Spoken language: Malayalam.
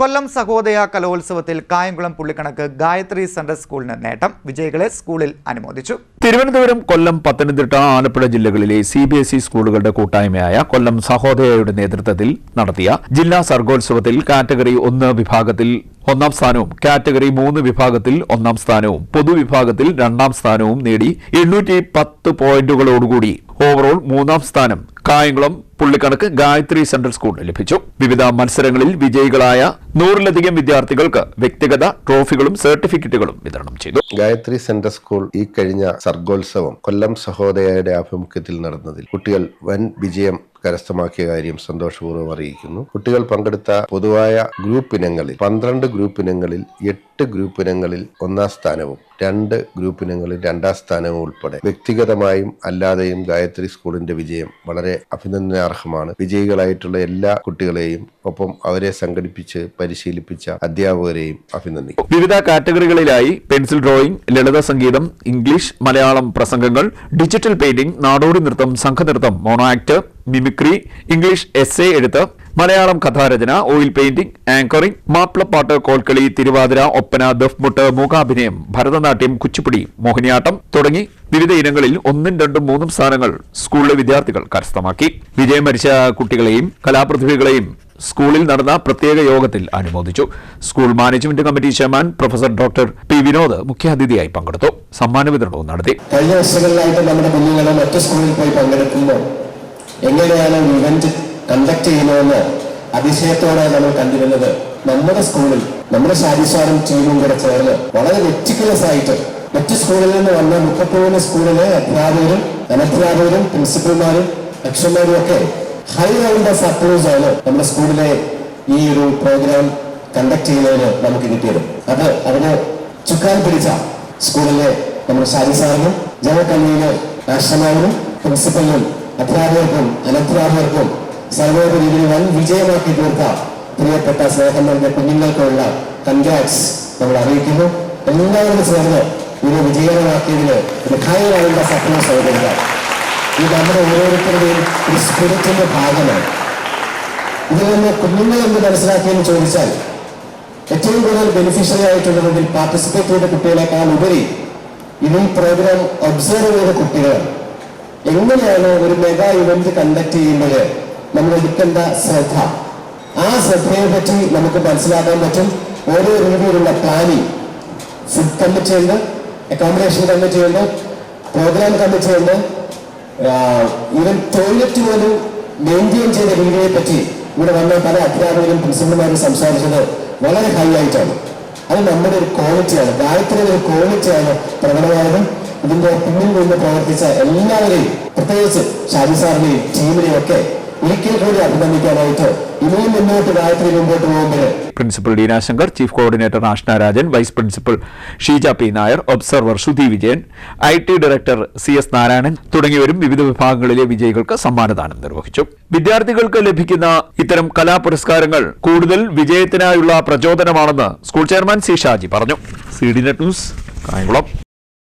കൊല്ലം സഹോദയ കലോത്സവത്തിൽ കായംകുളം പുള്ളിക്കണക്ക് ഗായത്രി സെൻട്രൽ സ്കൂളിന് നേട്ടം. വിജയികളെ സ്കൂളിൽ അനുമോദിച്ചു. തിരുവനന്തപുരം കൊല്ലം പത്തനംതിട്ട ആലപ്പുഴ ജില്ലകളിലെ സി ബി എസ് ഇ സ്കൂളുകളുടെ കൂട്ടായ്മയായ കൊല്ലം സഹോദയയുടെ നേതൃത്വത്തിൽ നടത്തിയ ജില്ലാ സർഗോത്സവത്തിൽ കാറ്റഗറി ഒന്ന് വിഭാഗത്തിൽ ഒന്നാം സ്ഥാനവും കാറ്റഗറി മൂന്ന് വിഭാഗത്തിൽ ഒന്നാം സ്ഥാനവും പൊതുവിഭാഗത്തിൽ രണ്ടാം സ്ഥാനവും നേടി എണ്ണൂറ്റി പത്ത് പോയിന്റുകളോടുകൂടി. ഓവറോൾ മൂന്നാം സ്ഥാനം കായംകുളം പുള്ളിക്കണക്ക് ഗായത്രി സെൻട്രൽ സ്കൂളിന് ലഭിച്ചു. വിവിധ മത്സരങ്ങളിൽ വിജയികളായ നൂറിലധികം വിദ്യാർത്ഥികൾക്ക് വ്യക്തിഗത ട്രോഫികളും സർട്ടിഫിക്കറ്റുകളും വിതരണം ചെയ്തു. ഗായത്രി സെൻട്രൽ സ്കൂൾ ഈ കഴിഞ്ഞ സർഗോത്സവം കൊല്ലം സഹോദയയുടെ ആഭിമുഖ്യത്തിൽ നടന്നതിൽ കുട്ടികൾ വൻ വിജയം കരസ്ഥമാക്കിയ കാര്യം സന്തോഷപൂർവം അറിയിക്കുന്നു. കുട്ടികൾ പങ്കെടുത്ത പൊതുവായ ഗ്രൂപ്പ് ഇനങ്ങളിൽ പന്ത്രണ്ട് ഗ്രൂപ്പ് ഇനങ്ങളിൽ എട്ട് ഗ്രൂപ്പ് ഇനങ്ങളിൽ ഒന്നാം സ്ഥാനവും രണ്ട് ഗ്രൂപ്പ് ഇനങ്ങളിൽ രണ്ടാം സ്ഥാനവും ഉൾപ്പെടെ. വ്യക്തിഗതമായും അല്ലാതെയും ഗായത്രി സ്കൂളിന്റെ വിജയം വളരെ അഭിനന്ദനാർഹമാണ്. വിജയികളായിട്ടുള്ള എല്ലാ കുട്ടികളെയും ഒപ്പം അവരെ സംഘടിപ്പിച്ച് പരിശീലിപ്പിച്ച അധ്യാപകരെയും അഭിനന്ദിക്കും വിവിധ കാറ്റഗറികളിലായി പെൻസിൽ ഡ്രോയിങ് ലളിത സംഗീതം ഇംഗ്ലീഷ് മലയാളം പ്രസംഗങ്ങൾ ഡിജിറ്റൽ പെയിന്റിംഗ് നാടോടി നൃത്തം സംഘനൃത്തം mono act mimicry English essay എഴുത്ത് Malayalam കഥാരചന oil painting anchoring Mappilappattu Kolkali Thiruvathira Oppana ദഫ്മുട്ട് മൂകാഭിനയം ഭരതനാട്യം കുച്ചിപ്പുടി മോഹിനിയാട്ടം തുടങ്ങി വിവിധ ഇനങ്ങളിൽ ഒന്നും രണ്ടും മൂന്നും സ്ഥാനങ്ങൾ സ്കൂളിലെ വിദ്യാർത്ഥികൾ കരസ്ഥമാക്കി. വിജയം വരിച്ച കുട്ടികളെയും കലാപ്രതിഭകളെയും സ്കൂളിൽ നടന്ന പ്രത്യേക യോഗത്തിൽ അനുമോദിച്ചു. School management committee chairman professor doctor P Vinod മുഖ്യാതിഥിയായി പങ്കെടുത്തു. സമ്മാന വിതരണവും നടത്തി. കഴിഞ്ഞ വർഷങ്ങളിലായിട്ട് നമ്മുടെ കുഞ്ഞുങ്ങളെ മറ്റു സ്കൂളിൽ പോയി പങ്കെടുക്കുമ്പോൾ എങ്ങനെയാണ് ഇവന്റ് കണ്ടക്ട് ചെയ്യുന്നതെന്ന് അതിശയത്തോടെ നമ്മൾ കണ്ടിരുന്നത് നമ്മുടെ സ്കൂളിൽ നമ്മുടെ ഷാജി സാറും ടീമും കൂടെ ചേർന്ന് വളരെ വെറ്റിക്കുലസ് ആയിട്ട് മറ്റ് സ്കൂളിൽ നിന്ന് വന്ന മുപ്പത്തിമൂന്ന് സ്കൂളിലെ അധ്യാപകരും അനധ്യാപകരും പ്രിൻസിപ്പൽമാരും അക്ഷന്മാരും ഒക്കെ ഹൈ ഓഫ് അപ്രോച്ച് ആണ് നമ്മുടെ സ്കൂളിലെ ഈ ഒരു പ്രോഗ്രാം കണ്ടക്ട് ചെയ്യുന്നതിന് നമുക്ക് കിട്ടിയത്. അത് അതിന് ചുക്കാൻ പിടിച്ച സ്കൂളിലെ നമ്മുടെ ഷാജി സാറിനും രാഷ്ട്രമാരും പ്രിൻസിപ്പലിനും അധ്യാപകർക്കും അനധ്യാപകർക്കും സർവോപരി വൻ വിജയമാക്കി തീർത്ത പ്രിയപ്പെട്ട സ്നേഹം നൽകിയ കുഞ്ഞുങ്ങൾക്കുള്ള കൺഗ്രാറ്റ്സ് നമ്മൾ അറിയിക്കുന്നു. എല്ലാവരും ചേർന്ന് ഇത് വിജയമാക്കിയതിന് ഒരു ഹൈ സൗകര്യങ്ങൾ ഇത് നമ്മുടെ ഓരോരുത്തരുടെയും ഒരു സ്പിരിറ്റിന്റെ ഭാഗമാണ്. ഇതിൽ നിന്ന് കുഞ്ഞുങ്ങൾ എന്ത് മനസ്സിലാക്കിയെന്ന് ചോദിച്ചാൽ ഏറ്റവും കൂടുതൽ ബെനിഫിഷ്യറി ആയിട്ടുള്ളതെങ്കിൽ പാർട്ടിസിപ്പേറ്റ് ചെയ്ത കുട്ടികളെക്കാൾ ഉപരി ഇത് പ്രോഗ്രാം ഒബ്സർവ് ചെയ്ത കുട്ടികളാണ്. എങ്ങനെയാണ് ഒരു മെഗാ ഇവന്റ് കണ്ടക്ട് ചെയ്യുമ്പോൾ നമ്മൾ എടുക്കേണ്ട ശ്രദ്ധ. ആ ശ്രദ്ധയെ പറ്റി നമുക്ക് മനസ്സിലാക്കാൻ പറ്റും. ഓരോ രീതിയിലുള്ള പ്ലാനിങ് ഫുഡ് കമ്മിറ്റി ഉണ്ട് അക്കോമഡേഷൻ കമ്മിറ്റി ഉണ്ട് പ്രോഗ്രാം കമ്മിറ്റി ഉണ്ട് ഈവൻ ടോയ്ലറ്റ് പോലും മെയിന്റെയിൻ ചെയ്ത രീതിയെ പറ്റി ഇവിടെ വന്ന പല അധ്യാപകരും പ്രിൻസിപ്പൽമാരും സംസാരിച്ചത് വളരെ ഹൈ ആയിട്ടാണ്. അത് നമ്മുടെ ഒരു ക്വാളിറ്റിയാണ് ഗായത്രിയുടെ ഒരു ക്വാളിറ്റിയാണ് പ്രകടമായതും ഇതിന്റെ പിന്നിൽ നിന്ന് പ്രവർത്തിച്ച എല്ലാവരെയും പ്രത്യേകിച്ച് ഷാജി സാറിനെയും ടീമിനെയും ഒക്കെ ഒരിക്കൽ കൂടി അഭിനന്ദിക്കാനായിട്ട് ഇനിയും മുന്നോട്ട് ഗായത്രി മുമ്പോട്ട് പോകുമ്പോൾ principal Deena chief coordinator Ashna Rajan vice principal Sheeja P Nair observer Shruti Vijayan I T director C S Narayanan തുടങ്ങിയവരും വിവിധ വിഭാഗങ്ങളിലെ വിജയികൾക്ക് സമ്മാനദാനം നിർവഹിച്ചു. വിദ്യാർത്ഥികൾക്ക് ലഭിക്കുന്ന ഇത്തരം കലാപുരസ്കാരങ്ങൾ കൂടുതൽ വിജയത്തിനായുള്ള പ്രചോദനമാണെന്ന് സ്കൂൾ ചെയർമാൻ സി ഷാജി പറഞ്ഞു. C D net news Kayamkulam.